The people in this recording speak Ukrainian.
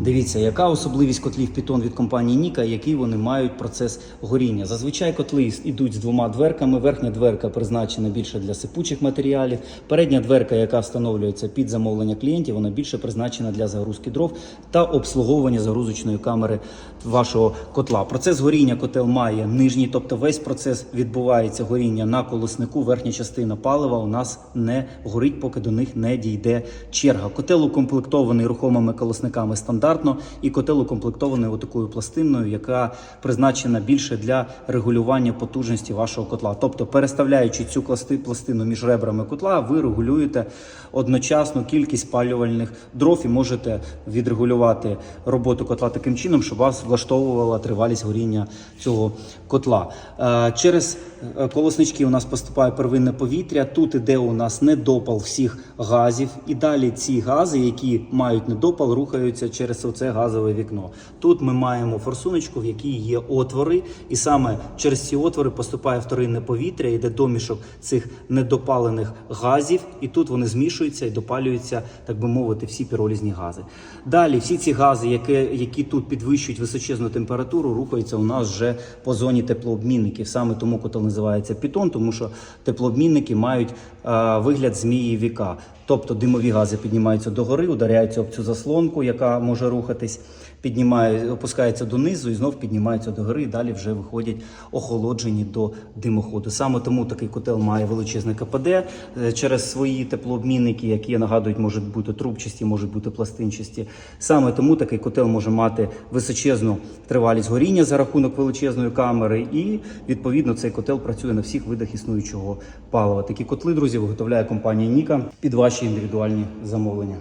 Дивіться, яка особливість котлів Python від компанії Ніка, який вони мають процес горіння. Зазвичай котли йдуть з двома дверками. Верхня дверка призначена більше для сипучих матеріалів. Передня дверка, яка встановлюється під замовлення клієнтів, вона більше призначена для загрузки дров та обслуговування загрузочної камери вашого котла. Процес горіння котел має нижній, тобто весь процес відбувається горіння на колоснику. Верхня частина палива у нас не горить, поки до них не дійде черга. Котел укомплектований рухомими колосниками стандартно, і котел укомплектований отакою пластиною, яка призначена більше для регулювання потужності вашого котла. Тобто, переставляючи цю пластину між ребрами котла, ви регулюєте одночасно кількість палювальних дров і можете відрегулювати роботу котла таким чином, щоб вас влаштовувала тривалість горіння цього котла. Е, Через е, колоснички у нас поступає первинне повітря. Тут іде у нас недопал всіх газів, і далі ці гази, які мають недопал, рухаються через оце газове вікно. Тут ми маємо форсуночку, в якій є отвори, і саме через ці отвори поступає вторинне повітря, йде домішок цих недопалених газів, і тут вони змішуються і допалюються, так би мовити, всі піролізні гази. Далі всі ці гази, які, які тут підвищують височезну температуру, рухаються у нас вже по зоні теплообмінників. Саме тому котел називається пітон, тому що теплообмінники мають е, вигляд змії віка. Тобто димові гази піднімаються догори, ударяються об цю заслонку, яка може рухатись, піднімає, опускається донизу і знов піднімаються догори. І далі вже виходять охолоджені до димоходу. Саме тому такий котел має величезне КПД Е, через свої теплообмінники, які нагадують, можуть бути трубчасті, можуть бути пластинчасті. Саме тому такий котел може мати височезну тривалість горіння за рахунок величезної камери, і відповідно цей котел працює на всіх видах існуючого палива. Такі котли, друзі, виготовляє компанія Ніка під ваші індивідуальні замовлення.